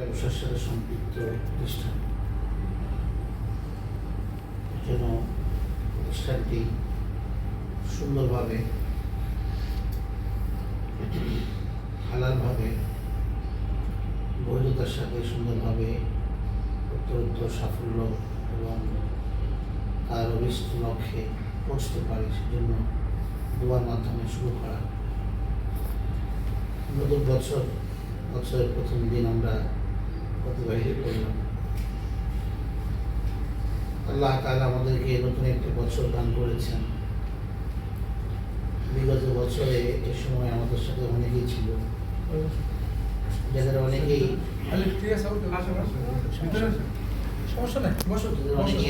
ব্যবসার সাথে সম্পৃক্ত প্রতিষ্ঠান। যেন প্রতিষ্ঠানটি সুন্দরভাবে, হালালভাবে, বৈধতার সাথে সুন্দরভাবে উত্তরোত্তর সাফল্য এবং তার অভিষ্ট লক্ষ্যে পৌঁছতে পারে, সেজন্য দোয়ার মাধ্যমে শুরু করা। নতুন বছর, বছরের প্রথম দিন আমরা অতিবাহিত করলাম আল্লাহ তাআলা আমাদেরকে নতুন একটি বছর দান করেছেন। বিগত বছরে এ সময় আমাদের সাথে অনেকেই ছিল। যাদের অনেকেই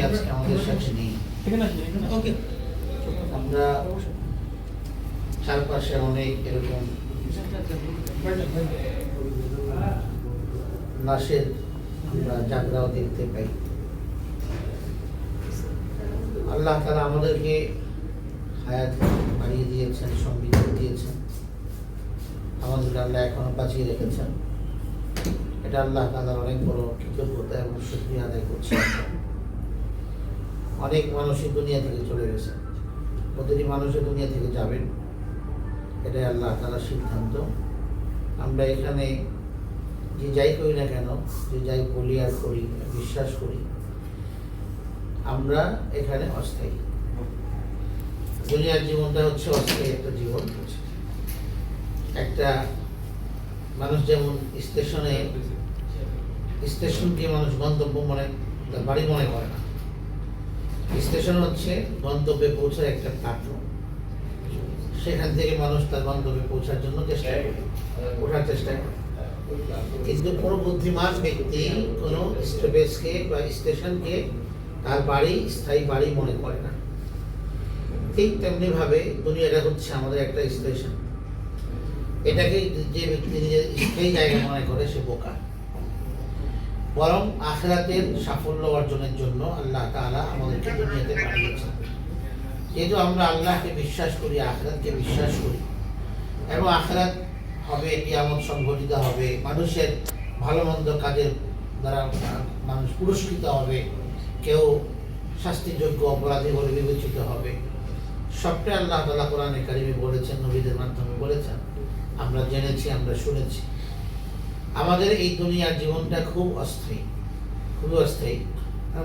আজকে আমাদের সাথে নেই। আমরা চারপাশে অনেক এরকম লাশের আমরা জাগরাও দেখতে পাই। আল্লাহ তারা আমাদেরকে হায়াত বাড়িয়ে দিয়েছেন, সমৃদ্ধ দিয়েছেন। আমাদেরকে আল্লাহ এখনও বাঁচিয়ে রেখেছেন। এটা আল্লাহ তালার অনেক বড় কৃতজ্ঞতা এবং শুক্রিয়া আদায় করছি। অনেক মানুষই দুনিয়া থেকে চলে গেছে। প্রতিটি মানুষের দুনিয়া থেকে যাবেন। এটাই আল্লাহ তালার সিদ্ধান্ত। আমরা এখানে যে যাই করি না কেন, যে যাই বলি আর করি, বিশ্বাস করি, আমরা এখানে অস্থায়ী। দুনিয়ার জীবনটা হচ্ছে অস্থায়ী একটা জীবন। একটা মানুষ যেমন স্টেশনে, স্টেশনকে মানুষ গন্তব্য মনে, তার বাড়ি মনে করে না। স্টেশন হচ্ছে গন্তব্যে পৌঁছার একটা প্ল্যাটফর্ম সেখান থেকে মানুষ তার গন্তব্যে পৌঁছার জন্য চেষ্টা করে, ওঠার চেষ্টা করে। কিন্তু কোনো বুদ্ধিমান ব্যক্তি কোনো স্টপেজকে বা স্টেশনকে তার বাড়ি, স্থায়ী বাড়ি মনে করে না। ঠিক তেমনিভাবে দুনিয়াটা হচ্ছে আমাদের একটা স্টেশন। এটাকে যে ব্যক্তি নিজের স্থায়ী জায়গা মনে করে, সে বোকা। বরং আখেরাতের সাফল্য অর্জনের জন্য আল্লাহ তাআলা আমাদেরকে দুনিয়াতে পাঠিয়েছেন। যেহেতু আমরা আল্লাহকে বিশ্বাস করি, আখরাতকে বিশ্বাস করি, এবং আখেরাত হবে কিয়ামত সংঘটিত হবে, মানুষের ভালো মন্দ কাজের দ্বারা মানুষ পুরস্কৃত হবে, কেউ শাস্তিযোগ্য অপরাধী বলে বিবেচিত হবে। সবটাই আল্লাহ তালা কোরআনে একাডেমি বলেছেন, নবীদের মাধ্যমে বলেছেন। আমরা জেনেছি, আমরা শুনেছি। আমাদের এই দুনিয়ার জীবনটা খুব অস্থায়ী, খুবই অস্থায়ী।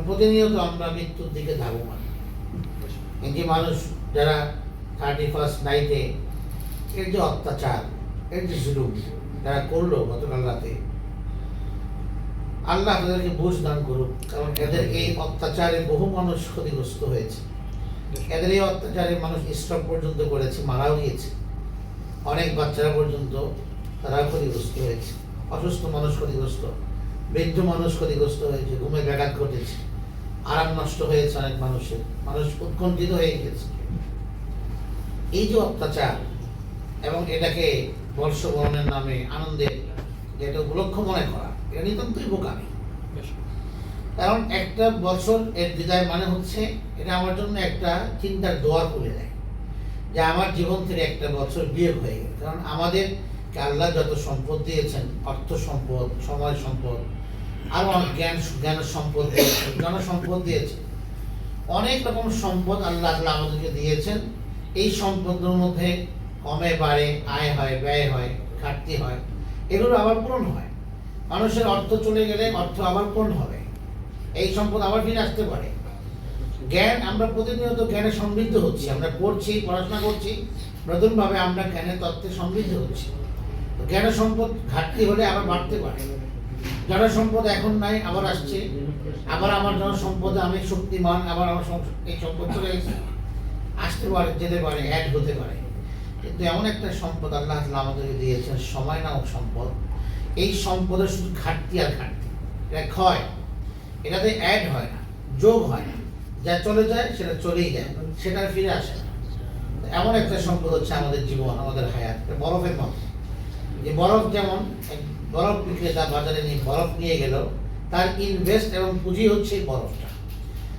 প্রতিনিয়ত আমরা মৃত্যুর দিকে ধাবমান। এই যে মানুষ যারা থার্টি ফার্স্ট নাইটে এর যে অত্যাচার যে জুলুম করল গতকাল রাতে। আল্লাহ তাদেরকে বুঝ দান করুক, কারণ এদের এই অত্যাচারে বহু মানুষ ক্ষতিগ্রস্ত হয়েছে। এদের এই অত্যাচারে মানুষ স্ট্রোক পর্যন্ত করেছে, মারাও গিয়েছে। অনেক বাচ্চারা পর্যন্ত তারা ক্ষতিগ্রস্ত হয়েছে। অসুস্থ মানুষ ক্ষতিগ্রস্ত, বৃদ্ধ মানুষ ক্ষতিগ্রস্ত হয়েছে, ঘুমে ব্যাঘাত ঘটেছে। আরাম নষ্ট হয়েছে অনেক মানুষের। মানুষ উৎকণ্ঠিত হয়ে গেছে এই যে অত্যাচার এবং এটাকে বর্ষবরণের নামে আনন্দের যেটা উপলক্ষ মনে করা এটা নিতান্তই বোকামি। কারণ একটা বছর এর বিদায় মানে হচ্ছে এটা আমার জন্য একটা চিন্তার দোয়ার খুলে দেয় যে আমার জীবন থেকে একটা বছর বিয়ে হয়ে গেল। কারণ আমাদের আল্লাহ যত সম্পদ দিয়েছেন অর্থ সম্পদ সময় সম্পদ আরও অনেক জ্ঞান জ্ঞান সম্পদ দিয়েছেন জন সম্পদ দিয়েছেন। অনেক রকম সম্পদ আল্লাহ আল্লাহ আমাদেরকে দিয়েছেন। এই সম্পদের মধ্যে কমে বাড়ে আয় হয়, ব্যয় হয়, ঘাটতি হয়, এগুলো আবার পূরণ হয়। মানুষের অর্থ চলে গেলে অর্থ আবার পূরণ হবে। এই সম্পদ আবার ফিরে আসতে পারে। জ্ঞান, আমরা প্রতিনিয়ত জ্ঞানে সমৃদ্ধ হচ্ছি। আমরা পড়ছি, পড়াশোনা করছি, নতুনভাবে আমরা জ্ঞানের তত্ত্বে সমৃদ্ধ হচ্ছি। জ্ঞান সম্পদ ঘাটতি হলে আবার বাড়তে পারে। জন সম্পদ এখন নাই, আবার আসছে। আবার আমার জন সম্পদে আমি শক্তিমান, আবার আমার এই সম্পদ চলে আসতে পারে, যেতে পারে অ্যাড হতে পারে। কিন্তু এমন একটা সম্পদ আল্লাহ আমাদেরকে দিয়েছেন, সময় নামক সম্পদ। এই সম্পদের শুধু ঘাটতি আর ঘাটতি। এটা ক্ষয় এটাতে অ্যাড হয় না, যোগ হয় না। যা চলে যায়, সেটা চলেই যায়, সেটা ফিরে আসে না। এমন একটা সম্পদ হচ্ছে আমাদের জীবন, আমাদের হায়াত। বরফের মতো। যে বরফ যেমন বরফ বিক্রেতা বাজারে নিয়ে বরফ নিয়ে গেল, তার ইনভেস্ট এবং পুঁজি হচ্ছে বরফটা।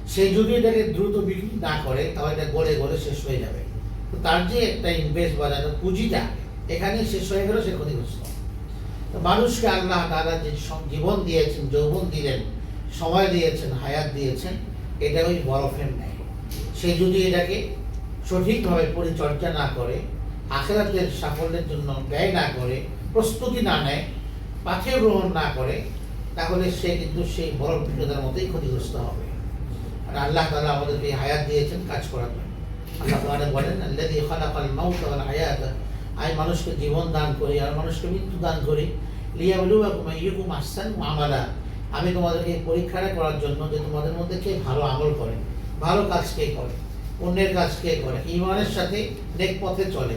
সে যদি এটাকে দ্রুত বিক্রি না করে, তাহলে এটা গলে গলে শেষ হয়ে যাবে। তো তার যে একটা ইনভেস্ট বা যাদের পুঁজিটা এখানে শেষ হয়ে গেল সে ক্ষতিগ্রস্ত। তো মানুষকে আল্লাহ তারা যে জীবন দিয়েছেন, যৌবন দিলেন, সময় দিয়েছেন, হায়াত দিয়েছেন, এটা ওই বরফের নেয় সে যদি এটাকে সঠিকভাবে পরিচর্যা না করে, আখেরাতের সাফল্যের জন্য ব্যয় না করে, প্রস্তুতি না নেয়, পাথে গ্রহণ না করে, তাহলে সে কিন্তু সেই বরফ ভিন্নতার মতোই ক্ষতিগ্রস্ত হবে। আর আল্লাহ তালা আমাদেরকে হায়াত দিয়েছেন কাজ করার জন্য। আল্লাহ বলেন আল্লাযী খালাকাল মাউতা ওয়াল হায়াতা আমি মানুষকে জীবন দান করি, আর মানুষকে মৃত্যু দান করি। লিয়াবলুয়াকুম আইয়ুকুম আহসানু আমালা। আমি তোমাদেরকে পরীক্ষাটা করার জন্য যে তোমাদের মধ্যে কে ভালো আমল করে, ভালো কাজ কে করে, অন্যের কাজ কে করে, ইমানের সাথে নেক পথে চলে,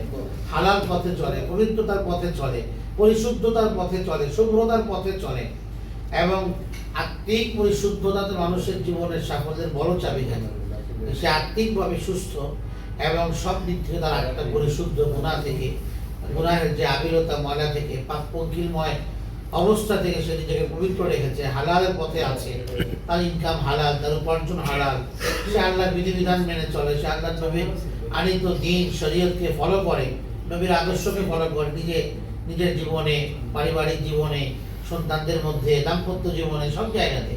হালাল পথে চলে, পবিত্রতার পথে চলে, পরিশুদ্ধতার পথে চলে, শুভ্রতার পথে চলে, এবং আত্মিক পরিশুদ্ধতাতে মানুষের জীবনের সাফল্যের বড় চাবি চাবিকাঠি। সে আত্মিকভাবে সুস্থ এবং সব দিক থেকে তার একটা পরিশুদ্ধ গুণা থেকে গুণাহের যে আবিরতা, ময়লা থেকে পাপ পঙ্কিলময় অবস্থা থেকে সে নিজেকে পবিত্র রেখেছে হালালের পথে আছে। তার ইনকাম হালাল, তার উপার্জন হালাল। সে আল্লাহ বিধিবিধান মেনে চলে, সে আল্লাহ নবীর আনিত দিন শরীয়তকে ফলো করে, নবীর আদর্শকে ফলো করে, নিজে, নিজের জীবনে, পারিবারিক জীবনে, সন্তানদের মধ্যে, দাম্পত্য জীবনে, সব জায়গাতে।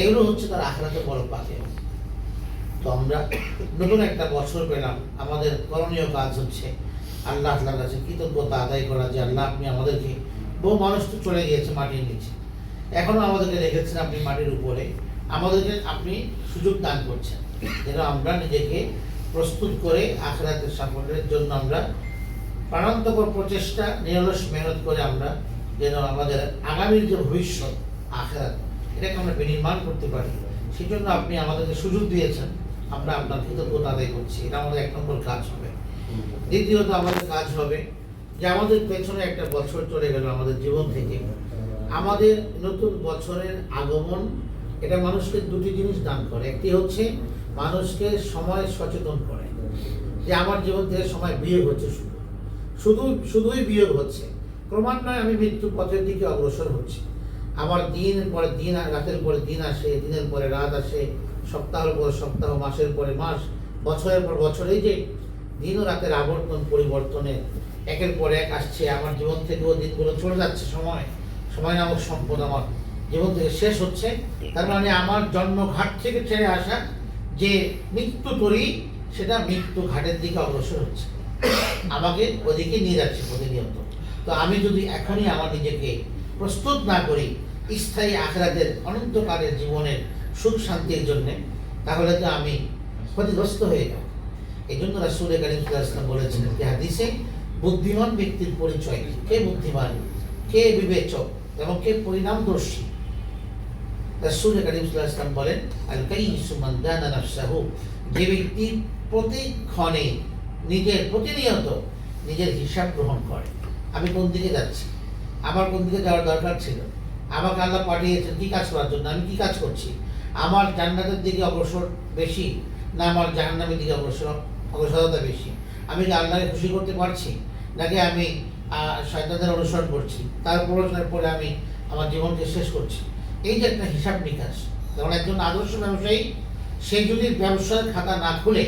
এগুলো হচ্ছে তার আখড়াতে বড় পাতে তো আমরা নতুন একটা বছর পেলাম। আমাদের করণীয় কাজ হচ্ছে আল্লাহ আল্লাহর কাছে কৃতজ্ঞতা আদায় করা যে আল্লাহ আপনি আমাদেরকে বহু মানুষ তো চলে গিয়েছে মাটির নিচে। এখনও আমাদেরকে রেখেছেন আপনি মাটির উপরে। আমাদেরকে আপনি সুযোগ দান করছেন। যেন আমরা নিজেকে প্রস্তুত করে আখরাতের সাফল্যের জন্য আমরা প্রাণান্তকর প্রচেষ্টা, নিরলস মেহনত করে আমরা যেন আমাদের আগামীর যে ভবিষ্যৎ, আখরাত, এটাকে আমরা বিনির্মাণ করতে পারি। সেই জন্য আপনি আমাদেরকে সুযোগ দিয়েছেন। আমরা আপনার কৃতজ্ঞতা আদায় করছি। এটা আমাদের এক নম্বর কাজ হবে। দ্বিতীয়ত আমাদের কাজ হবে যে আমাদের পেছনে একটা বছর চলে গেল আমাদের জীবন থেকে। আমাদের নতুন বছরের আগমন এটা মানুষকে দুটি জিনিস দান করে। একটি হচ্ছে মানুষকে সময় সচেতন করে। যে আমার জীবন থেকে সময় বিয়োগ হচ্ছে শুধু। শুধু শুধুই বিয়োগ হচ্ছে। ক্রমান্বয়ে আমি মৃত্যু পথের দিকে অগ্রসর হচ্ছি। আমার দিন পরে দিন রাতের পরে দিন আসে দিনের পরে রাত আসে সপ্তাহের পর সপ্তাহ, মাসের পরে মাস, বছরের পর বছর, এই যে দিন ও রাতের আবর্তন পরিবর্তনে একের পর এক আসছে, আমার জীবন থেকেও দিনগুলো চলে যাচ্ছে, সময় সময় নামক সম্পদ আমার জীবন থেকে শেষ হচ্ছে। তার মানে আমার জন্মঘাট থেকে ছেড়ে আসা যে মৃত্যু তরি, সেটা মৃত্যু ঘাটের দিকে অগ্রসর হচ্ছে। আমাকে ওদিকে নিয়ে যাচ্ছে প্রতিনিয়ত। তো আমি যদি এখনই আমার নিজেকে প্রস্তুত না করি, স্থায়ী আখরাতের অনন্তকালের জীবনের সুখ শান্তির জন্যে, তাহলে তো আমি ক্ষতিগ্রস্ত হয়ে যাব। এই জন্য রাসুল করিম ইসলাম বলেছেন যে হাদিসে, বুদ্ধিমান ব্যক্তির পরিচয়, কি? বুদ্ধিমান, কে বিবেচক এবং কে পরিণামদর্শী? রাসুল করিম ইসলাম বলেন আল কাইসু মান দানা নাফসাহু, যে ব্যক্তি প্রতিক্ষণে নিজের প্রতিনিয়ত নিজের হিসাব গ্রহণ করে। আমি কোন দিকে যাচ্ছি? আমার কোন দিকে যাওয়ার দরকার ছিল? আমাকে আল্লাহ পাঠিয়েছেন কি কাজ করার জন্য? আমি কি কাজ করছি? আমার জান্নাতের দিকে অগ্রসর বেশি না আমার জাহান্নামের দিকে অগ্রসর অগ্রসরতা বেশি? আমি কি আল্লাহকে খুশি করতে পারছি? নাকি আমি শয়তানদের অনুসরণ করছি? তার প্ররোচনার পরে আমি আমার জীবনকে শেষ করছি? এই যে একটা হিসাব নিকাশ, যেমন একজন আদর্শ ব্যবসায়ী, সে যদি ব্যবসার খাতা না খুলে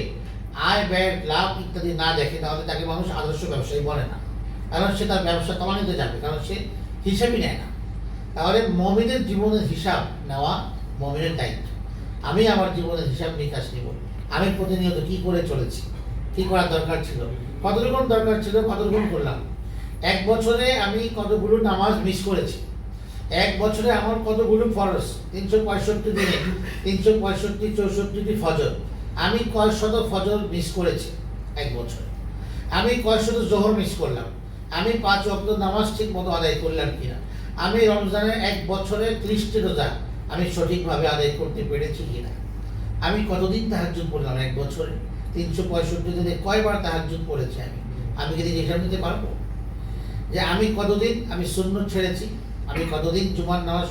আয়, ব্যয়, লাভ ইত্যাদি না দেখে, তাহলে তাকে মানুষ আদর্শ ব্যবসায়ী বলে না। কারণ সে তার ব্যবসা কমানিতে যাবে, কারণ সে হিসাবই নেয় না। তাহলে মমিনের জীবনের হিসাব নেওয়া মমিনের দায়িত্ব আমি আমার জীবনের হিসাব নিকাশ নিব। আমি প্রতিনিয়ত কি করে চলেছি? কি করার দরকার ছিল? কতটুকু দরকার ছিল? কতটুকু করলাম? এক বছরে আমি কতগুলো নামাজ মিস করেছি? এক বছরে আমার কতগুলো ফরজ? তিনশো পঁয়ষট্টি দিনে, তিনশো পঁয়ষট্টি চৌষট্টিটি ফজর। আমি কয় শত ফজর মিস করেছি এক বছরে? আমি কয় শত জোহর মিস করলাম? আমি পাঁচ অক্ট নামাজ ঠিক মতো আদায় করলাম কিনা? আমি রমজানের এক বছরে ত্রিশটি রোজা আমি সঠিকভাবে আদায় করতে পেরেছি কিনা আমি কতদিন তাহাজুদ পড়লাম? এক বছরে? তিনশো পঁয়ষট্টি দিনে কয়বার তাহাজুদ পড়েছি আমি? আমি কি হিসাব নিতে পারব? যে আমি কতদিন, আমি শূন্য ছেড়েছি, আমি কতদিন জুমার নামাজ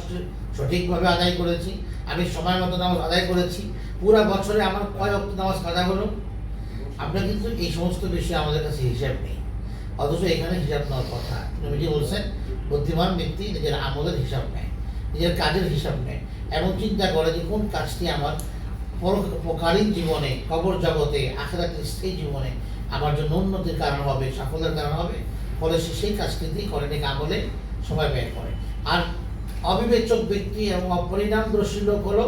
সঠিকভাবে আদায় করেছি, আমি সময় মতো নামাজ আদায় করেছি, পুরা বছরে আমার কয় অক্ট নামাজ কাজা হলো? আপনার কিন্তু এই সমস্ত বিষয়ে আমাদের কাছে হিসাব নেই। অথচ এখানে হিসাব নেওয়ার কথা। নবীজি বলছেন, বুদ্ধিমান ব্যক্তি নিজের আমলের হিসাব নেয়। নিজের কাজের হিসাব নেয় এবং চিন্তা করে যে কোন কাজটি আমার পরকালীন জীবনে কবর জগতে, আখেরাতের স্থায়ী জীবনে আমার জন্য উন্নতির কারণ হবে, সাফল্যের কারণ হবে। ফলে সে সেই কাজটি দিয়ে করে নাকি আমলে সময় ব্যয় করে। আর অবিবেচক ব্যক্তি এবং অপরিণামদর্শী লোক হলো,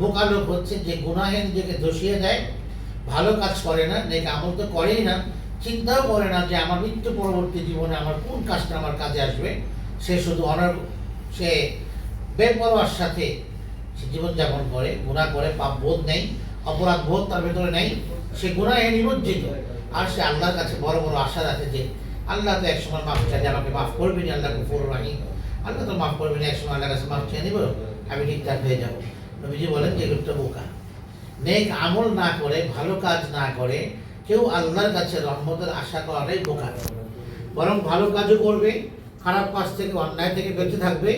বোকা লোক হচ্ছে যে গুনাহে নিজেকে দোষিয়ে দেয়, ভালো কাজ করে না, নেক আমল তো করেই না, চিন্তাও করে না যে আমার মৃত্যু পরবর্তী জীবনে আমার কোন কাজটা আমার কাজে আসবে। সে শুধু অনার সে বেপরোয়ার সাথে সে জীবনযাপন করে গুণা করে, পাপ বোধ নেই, অপরাধ বোধ তার ভেতরে নেই, সে গুণায় নিমজ্জিত। আর সে আল্লাহর কাছে বড় বড় আশা রাখে যে, আল্লাহ তো একসময় মাফ চাই আমাকে মাফ করবেনি, আল্লাহ ফোর রাখি আল্লাহ তো মাফ করবেনি একসময় আল্লাহর কাছে মাফ চেয়ে নিব, আমি ঠিকঠাক হয়ে যাব। নবীজি বলেন যে, এগুলো বোকা। নেক আমল না করে, ভালো কাজ না করে, কেউ আল্লাহর কাছে রহমতের আশা করাটাই বোকা। বরং ভালো কাজও করবে, খারাপ কাজ থেকে, অন্যায় থেকে বেঁচে থাকবে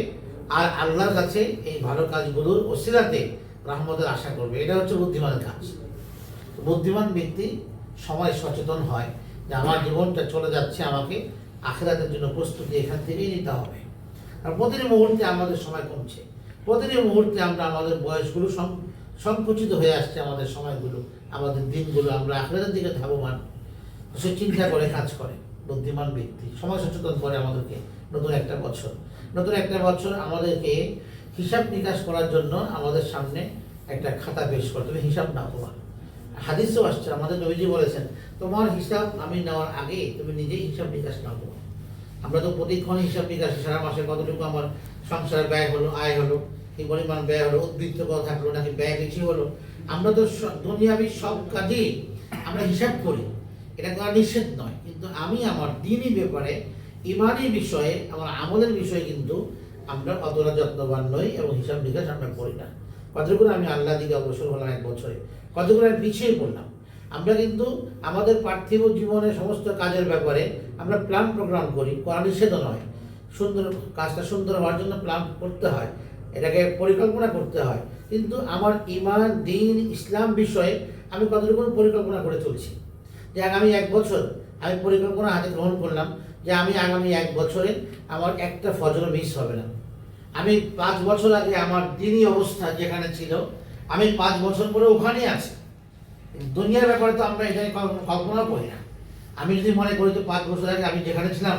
আর আল্লাহর কাছে এই ভালো কাজগুলোর ওসিলাতে রহমতের আশা করবে। এটা হচ্ছে বুদ্ধিমানের কাজ। বুদ্ধিমান ব্যক্তি সময় সচেতন হয় যে আমার জীবনটা চলে যাচ্ছে, আমাকে আখেরাতের জন্য প্রস্তুতি এখান থেকেই নিতে হবে। আর প্রতিটি মুহূর্তে আমাদের সময় কমছে। প্রতিটি মুহূর্তে আমরা আমাদের বয়সগুলো সংকুচিত হয়ে আসছে আমাদের সময়গুলো, আমাদের দিনগুলো, আমরা আখেরাতের দিকে ধাবমান। সে চিন্তা করে, কাজ করে। বুদ্ধিমান ব্যক্তি সময় সচেতন করে আমাদেরকে নতুন একটা বছর। নতুন একটা বছর আমাদেরকে হিসাব নিকাশ করার জন্য আমাদের সামনে একটা খাতা পেশ করতে হবে হিসাব না তোমার। হাদিসও আসছে, আমাদের নবীজি বলেছেন, তোমার হিসাব আমি নেওয়ার আগে তুমি নিজেই হিসাব নিকাশ না করো আমরা তো প্রতিক্ষণ হিসাব নিকাশ, সারা মাসে কতটুকু আমার সংসার ব্যয় হলো, আয় হলো, কি পরিমাণ ব্যয় হলো, উদ্বৃত্ত কত থাকল নাকি ব্যয় বেশি হলো, আমরা তো দুনিয়াবি সব কাজেই আমরা হিসাব করি। এটা করা নিষেধ নয়, কিন্তু আমি আমার দিনই ব্যাপারে ইমানি বিষয়ে, আমার আমলের বিষয়ে কিন্তু আমরা অতটা যত্নবান নই এবং হিসাব নিকাশ আমরা করি না। কতগুলো আমি আল্লাহ দিকে অবসর হলাম এক বছরে কতগুলো আমি পিছিয়ে পড়লাম। আমরা কিন্তু আমাদের পার্থিব জীবনের সমস্ত কাজের ব্যাপারে আমরা প্ল্যান প্রোগ্রাম করি করা নিষেধ নয়। সুন্দর কাজটা সুন্দর হওয়ার জন্য প্ল্যান করতে হয়, এটাকে পরিকল্পনা করতে হয়। কিন্তু আমার ইমান, দিন, ইসলাম বিষয়ে আমি কতটুকু পরিকল্পনা করে চলছি? যে আগামী এক বছর আমি পরিকল্পনা হাতে গ্রহণ করলাম যে আমি আগামী এক বছরে আমার একটা ফজর মিস হবে না। আমি পাঁচ বছর আগে আমার দিনই অবস্থা যেখানে ছিল, আমি পাঁচ বছর পরে ওখানেই আছি। দুনিয়ার ব্যাপারে তো আমরা এটা কল্পনা করি না। আমি যদি মনে করি তো পাঁচ বছর আগে আমি যেখানে ছিলাম,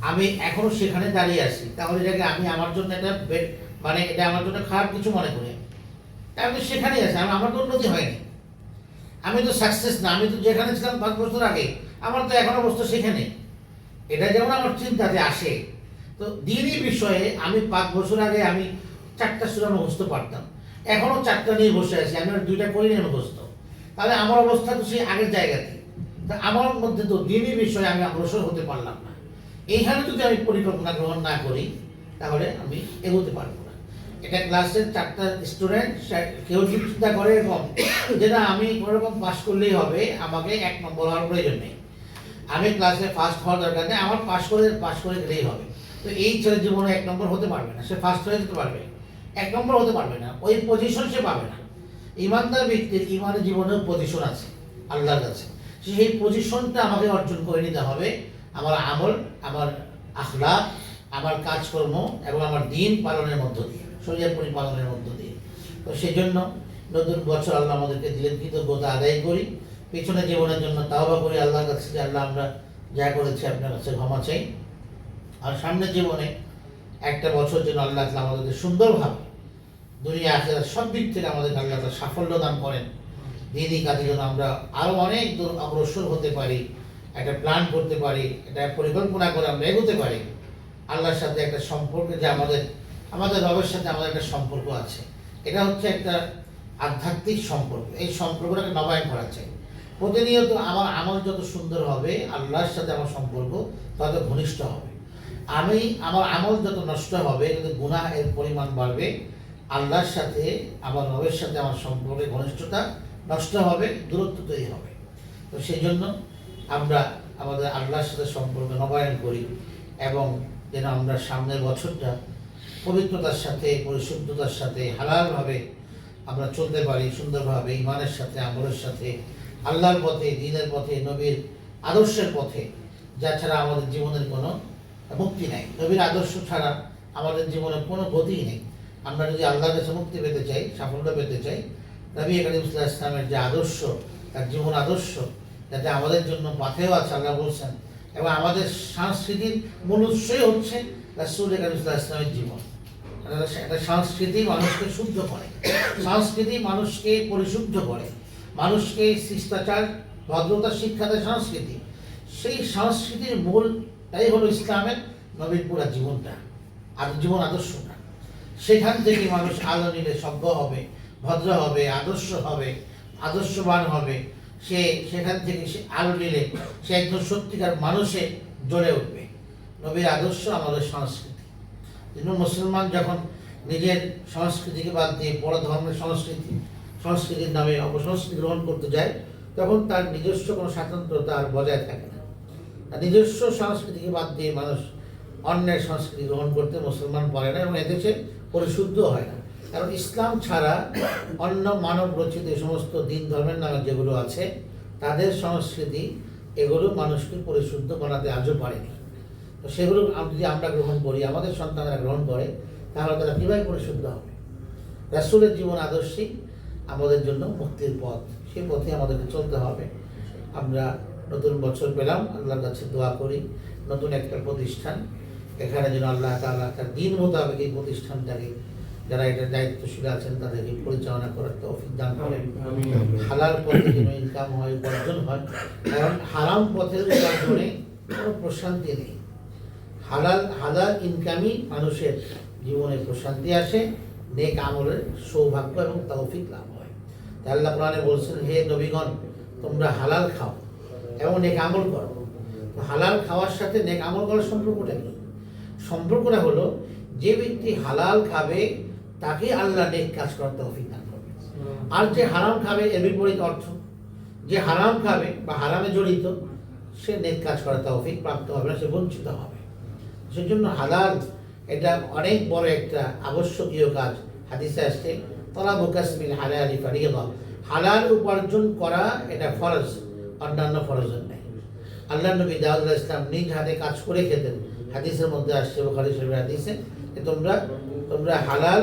আমি এখনও সেখানে দাঁড়িয়ে আছি, তাহলে এটাকে আমি আমার জন্য বে- মানে এটা আমার জন্য খারাপ কিছু মনে করি আমি তো সেখানেই আছি আমি আমার তো উন্নতি হয়নি। আমি তো সাকসেস না, আমি তো যেখানে ছিলাম পাঁচ বছর আগে, আমার তো এখন অবস্থা সেখানে এটা যেমন আমার চিন্তাতে আসে, তো দিনই বিষয়ে আমি পাঁচ বছর আগে আমি চারটা সুরা মুখস্থ পারতাম। এখনও চারটা নিয়ে বসে আছি, আমি দুইটা করি নিয়ে মুখস্থ। তাহলে আমার অবস্থা তো সেই আগের জায়গাতে তা আমার মধ্যে তো দিনই বিষয়ে আমি অগ্রসর হতে পারলাম না। এইখানে যদি আমি পরিকল্পনা গ্রহণ না করি, তাহলে আমি এগোতে পারব না। এটা ক্লাসের চারটা স্টুডেন্ট কেউ চিন্তা করে এরকম যে না, আমি কোনোরকম পাস করলেই হবে, আমাকে এক নম্বর হওয়ার প্রয়োজন নেই। আমি ক্লাসে ফার্স্ট হওয়ার দরকার নেই, আমার পাশ করে পাশ করে গেলেই হবে। তো এই ছেলের জীবনে এক নম্বর হতে পারবে না, সে ফার্স্ট হয়ে যেতে পারবে। এক নম্বর হতে পারবে না, ওই পজিশন সে পাবে না। ইমানদার ব্যক্তির ইমানের জীবনেও পজিশন আছে, আল্লাহর কাছে। সেই পজিশনটা আমাকে অর্জন করে নিতে হবে। আমার আমল, আমার আখলাক আমার কাজকর্ম এবং আমার দিন পালনের মধ্য দিয়ে শরীর পরিপালনের মধ্য দিয়ে। তো সেই জন্য নতুন বছর আল্লাহ আমাদেরকে দিলেন কৃতজ্ঞতা আদায় করি। পিছনে জীবনের জন্য তাওবা করি, আল্লাহর কাছে যে আল্লাহ আমরা যা করেছি আপনার কাছে ক্ষমা চাই। আর সামনের জীবনে একটা বছর যেন আল্লাহ আমাদেরকে সুন্দরভাবে দুনিয়া আখেরা সব দিক থেকে আমাদের আল্লাহ সাফল্য দান করেন। দিনই কাজে যেন আমরা আরও অনেক দূর অগ্রসর হতে পারি, একটা প্ল্যান করতে পারি, একটা পরিকল্পনা করে আমরা এগোতে পারি। আল্লাহর সাথে একটা সম্পর্ক যে আমাদের আমাদের রবের সাথে আমাদের একটা সম্পর্ক আছে। এটা হচ্ছে একটা আধ্যাত্মিক সম্পর্ক। এই সম্পর্কটাকে নবায়ন করা চাই প্রতিনিয়ত আমার আমল যত সুন্দর হবে, আল্লাহর সাথে আমার সম্পর্ক তত ঘনিষ্ঠ হবে। আমি আমার আমল যত নষ্ট হবে যত গুনাহ এর পরিমাণ বাড়বে, আল্লাহর সাথে, আমার রবের সাথে আমার সম্পর্কে ঘনিষ্ঠতা নষ্ট হবে, দূরত্ব তৈরি হবে। তো সেই জন্য আমরা আমাদের আল্লাহর সাথে সম্পর্ক নবায়ন করি এবং যেন আমরা সামনের বছরটা পবিত্রতার সাথে, পরিশুদ্ধতার সাথে, হালালভাবে আমরা চলতে পারি, সুন্দরভাবে ইমানের সাথে, আমলের সাথে আল্লাহর পথে, দিনের পথে, নবীর আদর্শের পথে, যা ছাড়া আমাদের জীবনের কোনো মুক্তি নাই। নবীর আদর্শ ছাড়া আমাদের জীবনে কোনো গতিই নেই। আমরা যদি আল্লাহর কাছে মুক্তি পেতে চাই, সাফল্য পেতে চাই, নবী করিম সাল্লাল্লাহু আলাইহি ইসলামের যে আদর্শ, তার জীবন আদর্শ, যাতে আমাদের জন্য পাথেও আছে আল্লাহ বলছেন, এবং আমাদের সংস্কৃতির মূল উৎসই হচ্ছে রাসুল ইসলামের জীবন। একটা সংস্কৃতি মানুষকে শুদ্ধ করে। সংস্কৃতি মানুষকে পরিশুদ্ধ করে। মানুষকে শিষ্টাচার, ভদ্রতা শিক্ষা দেয় সংস্কৃতি, সেই সংস্কৃতির মূলটাই হলো ইসলামের নবীর পুরা জীবনটা আর জীবন আদর্শটা। সেখান থেকে মানুষ আলো নিলে সভ্য হবে, ভদ্র হবে, আদর্শ হবে, আদর্শবান হবে। সে সেখান থেকে সে আলো নিলে সে একজন সত্যিকার মানুষে জ্বলে উঠবে। নবীর আদর্শ আমাদের সংস্কৃতি। কিন্তু মুসলমান যখন নিজের সংস্কৃতিকে বাদ দিয়ে বড় ধর্মের সংস্কৃতি সংস্কৃতির নামে অপসংস্কৃতি গ্রহণ করতে যায়, তখন তার নিজস্ব কোনো স্বাতন্ত্রতা আর বজায় থাকে না। আর নিজস্ব সংস্কৃতিকে বাদ দিয়ে মানুষ অন্যের সংস্কৃতি গ্রহণ করতে মুসলমান পারে না এবং এদেশে পরিশুদ্ধ হয় না। কারণ ইসলাম ছাড়া অন্য মানব রচিত সমস্ত দিন ধর্মের নামে যেগুলো আছে, তাদের সংস্কৃতি এগুলো মানুষকে পরিশুদ্ধ বানাতে আজও পারেনি তো সেগুলো যদি আমরা গ্রহণ করি, আমাদের সন্তানরা গ্রহণ করে, তাহলে তারা কীভাবে পরিশুদ্ধ হবে? রাসুলের জীবন আদর্শই আমাদের জন্য মুক্তির পথ। সেই পথে আমাদেরকে চলতে হবে। আমরা নতুন বছর পেলাম আল্লাহর কাছে দোয়া করি। নতুন একটা প্রতিষ্ঠান। এখানে যেন আল্লাহ তাআলা তার দিন মোতাবেক এই প্রতিষ্ঠানটাকে যারা এটা দায়িত্বশীল আছেন তাদেরকে পরিচালনা করার তৌফিক দান করেন। হালাল পথে যেন ইনকাম হয় উপার্জন হয়। কারণ হারাম পথের উপার্জনে কোনো প্রশান্তি নেই। হালাল হালাল ইনকামই মানুষের জীবনে প্রশান্তি আসে নেক আমলের সৌভাগ্য এবং তৌফিক লাভ আল্লাহ কোরআনে বলছেন, হে নবীগণ, তোমরা হালাল খাও এবং নেক আমল করো। হালাল খাওয়ার সাথে নেক আমল করার সম্পর্কটা কি? সম্পর্কটা হলো, যে ব্যক্তি হালাল খাবে তাকে আল্লাহ নেক কাজ তৌফিক দান করবে আর যে হারাম খাবে, এর বিপরীত অর্থ, যে হারাম খাবে বা হারামে জড়িত, সে নেক কাজ করার তৌফিক প্রাপ্ত হবে না, সে বঞ্চিত হবে। সেজন্য হালাল, এটা অনেক বড় একটা আবশ্যকীয় কাজ। হাদিসে আসছে তলাবু কাসমিল হালালি ফারিদা হালাল উপার্জন করা এটা ফরজ, অন্যান্য ফরজের নেই। আল্লাহ নবী দাউদ ইসলাম নিজ হাতে কাজ করে খেতেন। হাদিসের মধ্যে আসছে, বুখারী শরীফের হাদিসে, যে তোমরা তোমরা হালাল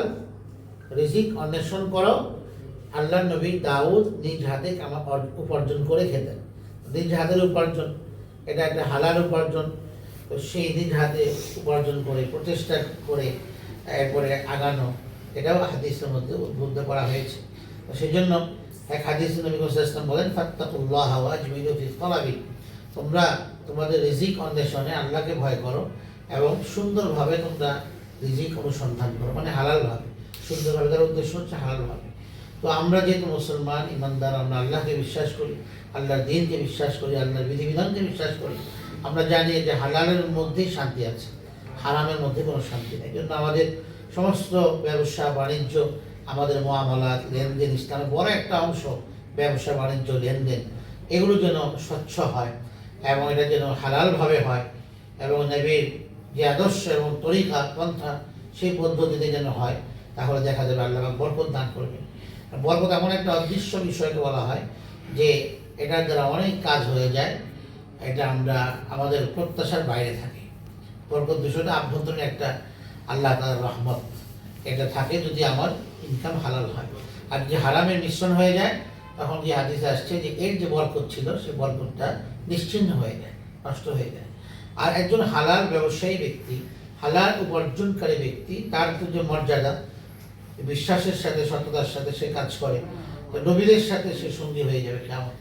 রিজিক অন্বেষণ করো। আল্লাহ নবী দাউদ নিজ হাতে উপার্জন করে খেতেন। নিজ হাতের উপার্জন, এটা একটা হালাল উপার্জন। তো সেই নিজ হাতে উপার্জন করে, প্রচেষ্টা করে, এরপরে আগানো। এটাও হাদিসের মধ্যে উদ্বুদ্ধ করা হয়েছে। তো সেই জন্য এক হাদিস নবী ইসলাম বলেন, ফাত্তাকুল্লাহ তলাবি। তোমরা তোমাদের রিজিক অন্বেষণে আল্লাহকে ভয় করো এবং সুন্দরভাবে তোমরা রিজিক অনুসন্ধান করো মানে হালালভাবে। সুন্দরভাবে, তার উদ্দেশ্য হচ্ছে হালালভাবে। তো আমরা যেহেতু মুসলমান, ইমানদার, আমরা আল্লাহকে বিশ্বাস করি, আল্লাহর দিনকে বিশ্বাস করি, আল্লাহর বিধিবিধানকে বিশ্বাস করি, আমরা জানি যে হালালের মধ্যেই শান্তি আছে, হারামের মধ্যে কোনো শান্তি নেই। জন্য আমাদের সমস্ত ব্যবসা বাণিজ্য আমাদের মহামালাত লেনদেন ইসলামের বড় একটা অংশ ব্যবসা, বাণিজ্য, লেনদেন, এগুলো যেন স্বচ্ছ হয় এবং এটা যেন হালালভাবে হয় এবং নেবের যে আদর্শ এবং তরিকা, পন্থা সেই পদ্ধতিতে যেন হয়, তাহলে দেখা যাবে আল্লাহ বরকত দান করবে বরকত এমন একটা অদৃশ্য বিষয়কে বলা হয় যে এটার দ্বারা অনেক কাজ হয়ে যায়, এটা আমরা আমাদের প্রত্যাশার বাইরে থাকি। বরকত বিষয়টা আভ্যন্তরীণ একটা আল্লাহ তাআলার রহমত। এটা থাকে যদি আমার ইনকাম হালাল হয়। আর যে হারামের মিশ্রণ হয়ে যায়, তখন যে হাদিসে আসছে যে এর যে বরকত ছিল সেই বরকতটা নিশ্চিহ্ন হয়ে যায়, নষ্ট হয়ে যায়। আর একজন হালাল ব্যবসায়ী ব্যক্তি, হালাল উপার্জনকারী ব্যক্তি, তার যে মর্যাদা, বিশ্বাসের সাথে, সততার সাথে সে কাজ করে, তো নবীদের সাথে সে সঙ্গী হয়ে যাবে কেমন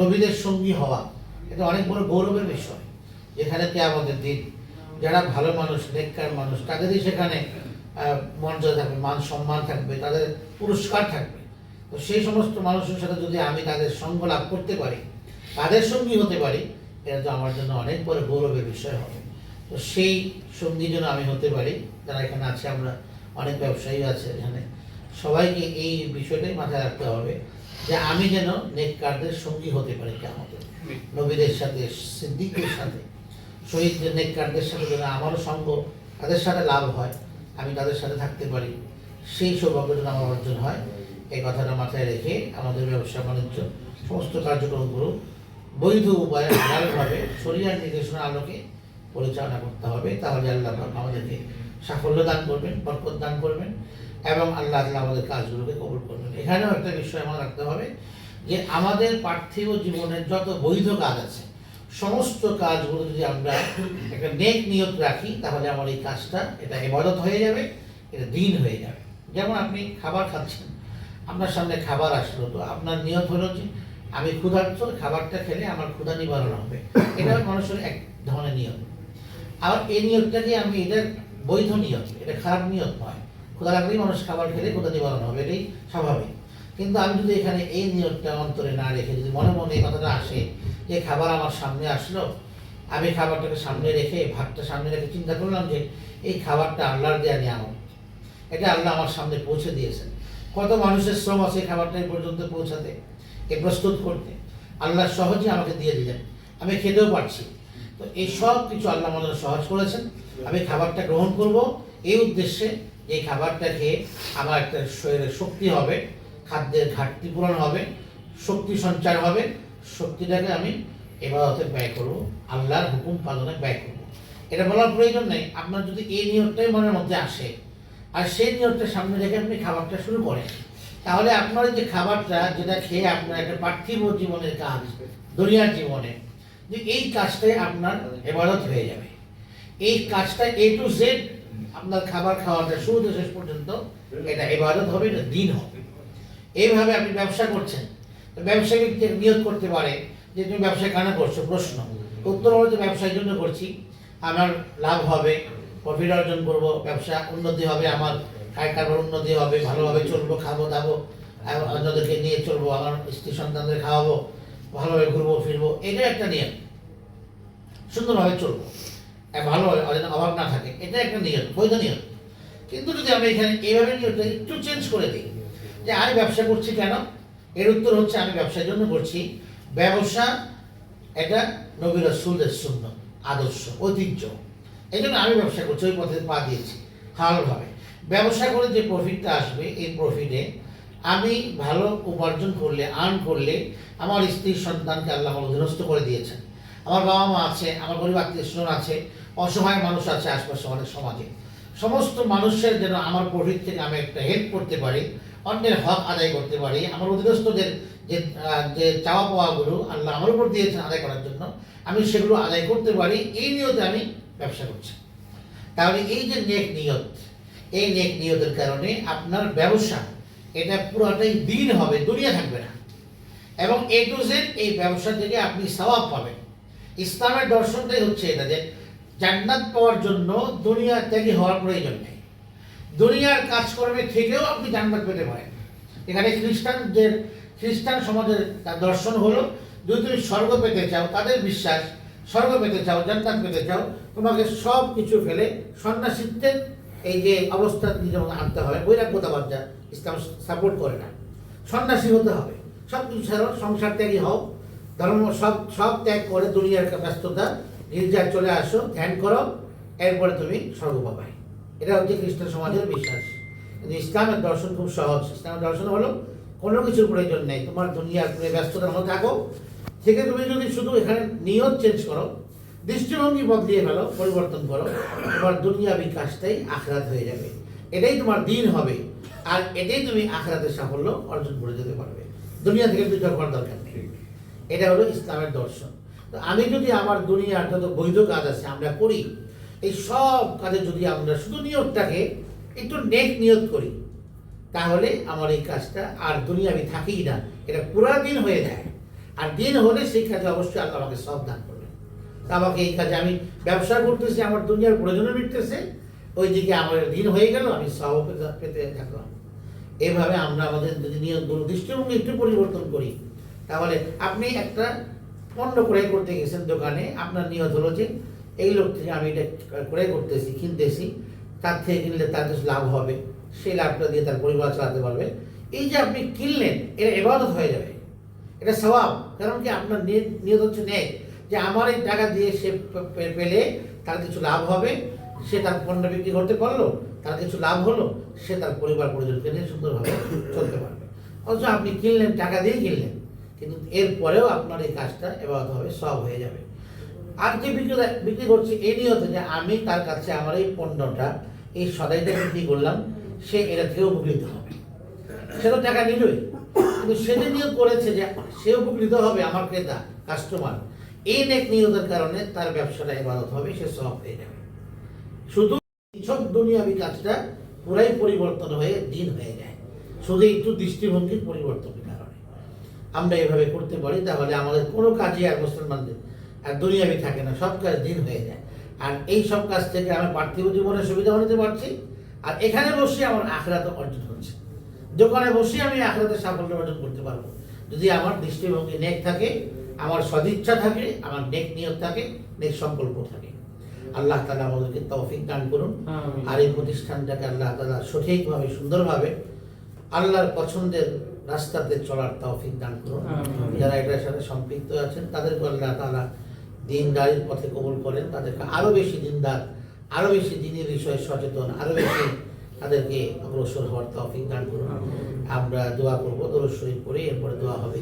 নবীদের সঙ্গী হওয়া, এটা অনেক বড় গৌরবের বিষয়। যেখানে কে আমাদের দিন যারা ভালো মানুষ নেককার মানুষ তাদেরই সেখানে মর্যাদা থাকবে মান সম্মান থাকবে তাদের পুরস্কার থাকবে। তো সেই সমস্ত মানুষের সাথে যদি আমি তাদের সঙ্গ লাভ করতে পারি তাদের সঙ্গী হতে পারি এটা তো আমার জন্য অনেক বড় গৌরবের বিষয় হবে। তো সেই সঙ্গী যেন আমি হতে পারি যারা এখানে আছে আমরা অনেক ব্যবসায়ী আছে এখানে সবাইকে এই বিষয়টাই মাথায় রাখতে হবে যে আমি যেন নেককারদের সঙ্গী হতে পারি কেমন নবীদের সাথে সিদ্দিকের সাথে শহীদদের নেককারদের সাথে যেন আমারও সঙ্গ তাদের সাথে লাভ হয়, আমি তাদের সাথে থাকতে পারি। সেই সৌভাগ্য যেন আমার অর্জন হয়, এই কথাটা মাথায় রেখে আমাদের ব্যবসা বাণিজ্য সমস্ত কার্যক্রমগুলো বৈধ উপায়ে হালালভাবে শরীরের নির্দেশনা আলোকে পরিচালনা করতে হবে। তাহলে আল্লাহ আমাদেরকে সাফল্য দান করবেন, বরকত দান করবেন এবং আল্লাহ আল্লাহ আমাদের কাজগুলোকে কবুল করবেন। এখানেও একটা বিষয় আমার রাখতে হবে যে আমাদের পার্থিব জীবনের যত বৈধ কাজ আছে সমস্ত কাজগুলো যদি আমরা একটা নেক নিয়ত রাখি, তাহলে আমার এই কাজটা, এটা এবাদত হয়ে যাবে, এটা দিন হয়ে যাবে। যেমন আপনি খাবার খাচ্ছেন, আপনার সামনে খাবার আসলো, তো আপনার নিয়ত হলো যে, আমি ক্ষুধার্ত, খাবারটা খেলে আমার ক্ষুধা নিবারণ হবে। এটা মানুষের এক ধরনের নিয়ম আর এই নিয়তটাকে আমি, এটা বৈধ নিয়ত, এটা খারাপ নিয়ত নয়। ক্ষুধা লাগলেই মানুষ খাবার খেলে ক্ষুধা নিবারণ হবে, এটাই স্বাভাবিক। কিন্তু আমি যদি এখানে এই নিয়তটা অন্তরে না রেখে যদি মনে মনে এই কথাটা আসে যে খাবার আমার সামনে আসলো, আমি খাবারটাকে সামনে রেখে, ভাতটা সামনে রেখে চিন্তা করলাম যে এই খাবারটা আল্লাহর দেয়া নিয়ামত। এটা আল্লাহ আমার সামনে পৌঁছে দিয়েছেন। কত মানুষের শ্রম আছে খাবারটা পর্যন্ত পৌঁছাতে, এ প্রস্তুত করতে। আল্লাহ সহজে আমাকে দিয়ে দিলেন। আমি খেতেও পারছি। তো এই সব কিছু আল্লাহ আমাদের সহজ করেছেন। আমি খাবারটা গ্রহণ করব। এই উদ্দেশ্যে এই খাবারটা খেয়ে আমার একটা শরীরে শক্তি হবে। খাদ্যের ঘাটতি পূরণ হবে, শক্তি সঞ্চার হবে, শক্তিটাকে আমি এবারতে ব্যয় করব, আল্লাহর হুকুম পালনে ব্যয় করব। এটা বলার প্রয়োজন নেই, আপনার যদি এই নিয়তটাই মনের মধ্যে আসে, আর সেই নিয়তটা সামনে রেখে আপনি খাবারটা শুরু করেন, তাহলে আপনার যে খাবারটা, যেটা খেয়ে আপনার একটা পার্থিব জীবনের কাজ, দুনিয়ার জীবনে, যে এই কাজটাই আপনার এবারত হয়ে যাবে। এই কাজটা এ টু জেড আপনার খাবার খাওয়াটা শুরু শেষ পর্যন্ত, এটা এবারত হবে, এটা দিন হবে। এইভাবে আপনি ব্যবসা করছেন ব্যবসায়ী নিয়োগ করতে পারে যে তুমি ব্যবসা কেন করছ? প্রশ্ন। উত্তর হলো যে ব্যবসার জন্য করছি। আমার লাভ হবে প্রফিট অর্জন করব ব্যবসা উন্নতি হবে আমার কায় কারবার উন্নতি হবে ভালোভাবে চলবো খাব দাবো অন্যদেরকে নিয়ে চলবো আমার স্ত্রী সন্তানদের খাওয়াবো ভালোভাবে ঘুরবো ফিরবো এটা একটা নিয়ম। সুন্দরভাবে চলবো। ভালোভাবে অভাব না থাকে এটা একটা নিয়ম বৈধ নিয়ম। কিন্তু যদি আমি এখানে এইভাবে নিয়মটা একটু চেঞ্জ করে দিই যে আমি ব্যবসা করছি কেন? এর উত্তর হচ্ছে আমি ব্যবসার জন্য করছি। ব্যবসা এটা নবী রসুলদের শূন্য আদর্শ, ঐতিহ্য। এই জন্য আমি ব্যবসা করছি, ওই পথে পা দিয়েছি হালভাবে ব্যবসা করে যে প্রফিটটা আসবে, এই প্রফিটে আমি ভালো উপার্জন করলে আর্ন করলে আমার স্ত্রী সন্তানকে আল্লাহ আমার অধীনস্থ করে দিয়েছেন। আমার বাবা মা আছে, আমার গরিব আত্মীয় আছে, অসহায় মানুষ আছে আশপাশে অনেক সমাজে। সমস্ত মানুষের যেন আমার প্রফিট থেকে আমি একটা হেল্প করতে পারি অন্যের হক আদায় করতে পারি, আমার অধীনস্থদের যে যে চাওয়া পাওয়াগুলো আল্লাহ আমার উপর দিয়েছেন আদায় করার জন্য, আমি সেগুলো আদায় করতে পারি, এই নিয়তে আমি ব্যবসা করছি। তাহলে এই যে নেক নিয়ত, এই নেক নিয়তের কারণে আপনার ব্যবসা, এটা পুরোটাই দিন হবে, দুনিয়া থাকবে না। এবং এ টু জেড এই ব্যবসা থেকে আপনি সওয়াব পাবেন। ইসলামের দর্শনটাই হচ্ছে এটা যে, জান্নাত পাওয়ার জন্য দুনিয়া ত্যাগী হওয়ার প্রয়োজন নেই। দুনিয়ার কাজকর্মে থেকেও আপনি জান্নাত পেতে পারেন। এখানে খ্রিস্টানদের, খ্রিস্টান সমাজের তার দর্শন হলো, যদি তুমি স্বর্গ পেতে চাও, তাদের বিশ্বাস, স্বর্গ পেতে চাও, জান্নাত পেতে চাও, তোমাকে সব কিছু ফেলে সন্ন্যাসিত্বের এই যে অবস্থা মধ্যে আনতে হবে বৈরাগ্যতাবাদ যা ইসলাম সাপোর্ট করে না। সন্ন্যাসী হতে হবে। সব কিছু ছাড়াও সংসার ত্যাগী হও, ধর্ম সব সব ত্যাগ করে দুনিয়ার ব্যস্ততা গির্জায় চলে আসো, ধ্যান করো, এরপরে তুমি স্বর্গ পাবাই এটা হচ্ছে খ্রিস্টান সমাজের বিশ্বাস। কিন্তু ইসলামের দর্শন খুব সহজ। ইসলামের দর্শন হলো, কোনো কিছুর প্রয়োজন নেই। তোমার দুনিয়ার তুমি ব্যস্ততার মধ্যে থাকো। থেকে তুমি যদি শুধু এখানে নিয়ত চেঞ্জ করো, দৃষ্টিভঙ্গি বদলিয়ে ফেলো, পরিবর্তন করো, তোমার দুনিয়া বিকাশটাই আখরাত হয়ে যাবে। এটাই তোমার দিন হবে। আর এটাই তুমি আখরাতের সাফল্য অর্জন করে যেতে পারবে। দুনিয়া থেকে পৃথক হওয়ার দরকার নেই। এটা হলো ইসলামের দর্শন। তো আমি যদি আমার দুনিয়ার যত বৈধ কাজ আছে আমরা করি এই সব কাজে যদি আমরা শুধু নিয়োগটাকে একটু নেক নিয়োগ করি, তাহলে আমার এই কাজটা আর দুনিয়া আমি থাকিই না, এটা পুরা দিন হয়ে যায়। আর দিন হলে সেই কাজে অবশ্যই আল্লাহ আমাকে সব দান তা আমাকে এই কাজে আমি ব্যবসা করতেছি, আমার দুনিয়ার প্রয়োজনে মিটতেছে ওই দিকে আমার দিন হয়ে গেল, আমি সব পেতে থাকলাম। এইভাবে আমরা আমাদের যদি নিয়তগুলো দৃষ্টিভঙ্গি একটু পরিবর্তন করি, তাহলে আপনি একটা পণ্য ক্রয় করতে গেছেন দোকানে, আপনার নিয়ত হলো যে এই লোক থেকে আমি এটা ক্রয় করতেছি, কিনতেছি, তার থেকে কিনলে তার কিছু লাভ হবে, সেই লাভটা দিয়ে তার পরিবার চালাতে পারবে। এই যে আপনি কিনলেন, এটা এবাদত হয়ে যাবে। এটা স্বভাব কারণ কি আপনার নিয়ত হচ্ছে নেই যে আমার এই টাকা দিয়ে সে পেলে তার কিছু লাভ হবে, সে তার পণ্য বিক্রি করতে পারল, তার কিছু লাভ হলো, সে তার পরিবার পরিজনকে নিয়ে সুন্দরভাবে চলতে পারবে। অথচ আপনি কিনলেন, টাকা দিয়ে কিনলেন, কিন্তু এরপরেও আপনার এই কাজটা এবার হবে সব হয়ে যাবে। যে বিক্রি বিক্রি করছে এই নিয়তে যে আমি তার কাছে আমার এই পণ্যটা, এই সদাইটা বিক্রি করলাম, সে এটা থেকে উপকৃত হবে। সে তো টাকা নিলই। কিন্তু সে যে নিয়োগ করেছে যে সে উপকৃত হবে আমার ক্রেতা কাস্টমার এই নেক নিয়তের কারণে তার ব্যবসাটা ইবাদত হবে, সে সব হয়ে যাবে। শুধু সব দুনিয়াবি কাজটা পুরাই পরিবর্তন হয়ে দিন হয়ে যায়। শুধু একটু দৃষ্টিভঙ্গির পরিবর্তনের কারণে। আমরা এভাবে করতে পারি, তাহলে আমাদের কোনো কাজই আর মুসলমানদের আর দুনিয়াবি থাকে না সব কাজ দিন হয়ে যায়। আর এই সব কাজ থেকে আমি পার্থিব জীবনে সুবিধা নিতে পারছি আর এখানে বসে আমার আখড়াতে অর্জন হচ্ছে। দোকানে বসে আমি আখড়াতে সাফল্য অর্জন করতে পারব। যদি আমার দৃষ্টিভঙ্গি নেক থাকে আমার সদিচ্ছা থাকে আমার নেক নিয়োগ থাকে নেক সংকল্প থাকে। আল্লাহ তালা আমাদেরকে তৌফিক দান করুন। আর এই প্রতিষ্ঠানটাকে আল্লাহ তালা সঠিকভাবে সুন্দরভাবে আল্লাহর পছন্দের রাস্তাতে চলার তৌফিক দান করুন। যারা এটার সাথে সম্পৃক্ত আছেন তাদেরকে আল্লাহ তালা দিনদারির পথে কবুল করেন, তাদেরকে আরও বেশি দিনদার আরও বেশি দিনের বিষয়ে সচেতন আরও বেশি তাদেরকে অগ্রসর হওয়ার তৌফিক দান করুন। আমরা দোয়া করব শরীফ পড়ে এরপরে দোয়া হবে